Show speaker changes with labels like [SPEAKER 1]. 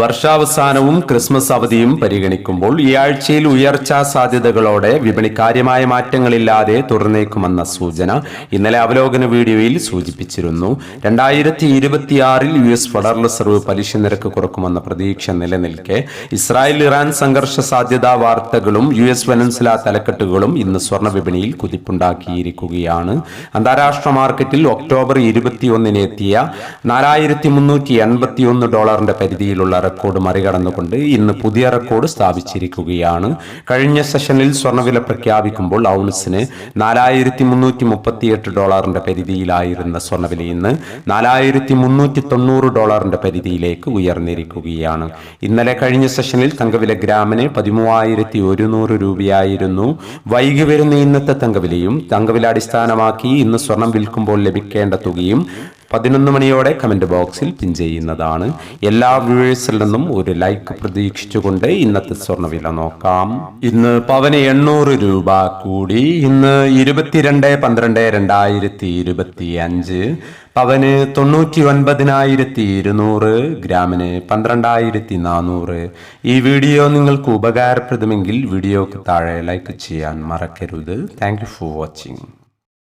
[SPEAKER 1] വർഷാവസാനവും Christmas അവധിയും പരിഗണിക്കുമ്പോൾ ഈ ആഴ്ചയിൽ ഉയർച്ചാ സാധ്യതകളോടെ വിപണി കാര്യമായ മാറ്റങ്ങളില്ലാതെ തുറന്നേക്കുമെന്ന സൂചന ഇന്നലെ അവലോകന വീഡിയോയിൽ സൂചിപ്പിച്ചിരുന്നു. രണ്ടായിരത്തി ഇരുപത്തിയാറിൽ യു എസ് ഫെഡറൽ റിസർവ് പലിശ നിരക്ക് കുറക്കുമെന്ന പ്രതീക്ഷ നിലനിൽക്കെ ഇസ്രായേൽ ഇറാൻ സംഘർഷ സാധ്യതാ വാർത്തകളും യു എസ് വെനൻസില തലക്കെട്ടുകളും ഇന്ന് സ്വർണ വിപണിയിൽ കുതിപ്പുണ്ടാക്കിയിരിക്കുകയാണ്. അന്താരാഷ്ട്ര മാർക്കറ്റിൽ ഒക്ടോബർ ഇരുപത്തിയൊന്നിന് എത്തിയ നാലായിരത്തി മുന്നൂറ്റി എൺപത്തിയൊന്ന് ഡോളറിന്റെ പരിധിയിലുള്ള റെക്കോർഡ് മറികടന്നുകൊണ്ട് ഇന്ന് പുതിയ റെക്കോർഡ് സ്ഥാപിച്ചിരിക്കുകയാണ്. കഴിഞ്ഞ സെഷനിൽ സ്വർണവില പ്രഖ്യാപിക്കുമ്പോൾ ഔൺസിന് നാലായിരത്തി മുന്നൂറ്റി മുപ്പത്തിയെട്ട് ഡോളറിന്റെ പരിധിയിലായിരുന്ന സ്വർണവില ഇന്ന് നാലായിരത്തി മുന്നൂറ്റി തൊണ്ണൂറ് ഡോളറിന്റെ പരിധിയിലേക്ക് ഉയർന്നിരിക്കുകയാണ്. ഇന്നലെ കഴിഞ്ഞ സെഷനിൽ തങ്കവില ഗ്രാമിന് പതിമൂവായിരത്തി ഒരുന്നൂറ് രൂപയായിരുന്നു. വൈകി വരുന്ന ഇന്നത്തെ തങ്കവിലയും തങ്കവില അടിസ്ഥാനമാക്കി ഇന്ന് സ്വർണം വിൽക്കുമ്പോൾ ലഭിക്കേണ്ട തുകയും പതിനൊന്ന് മണിയോടെ കമന്റ് ബോക്സിൽ പിൻ ചെയ്യുന്നതാണ്. എല്ലാ വ്യൂവേഴ്സിൽ നിന്നും ഒരു ലൈക്ക് പ്രതീക്ഷിച്ചുകൊണ്ട് ഇന്നത്തെ സ്വർണവില നോക്കാം. ഇന്ന് പവന് എണ്ണൂറ് രൂപ കൂടി. ഇന്ന് ഇരുപത്തിരണ്ട് പന്ത്രണ്ട് രണ്ടായിരത്തി ഇരുപത്തി അഞ്ച് പവന് തൊണ്ണൂറ്റി ഒൻപതിനായിരത്തി ഇരുന്നൂറ് ഗ്രാമിന് പന്ത്രണ്ടായിരത്തി നാനൂറ് ഈ വീഡിയോ നിങ്ങൾക്ക് ഉപകാരപ്രദമെങ്കിൽ വീഡിയോക്ക് താഴെ ലൈക്ക് ചെയ്യാൻ മറക്കരുത്. Thank for watching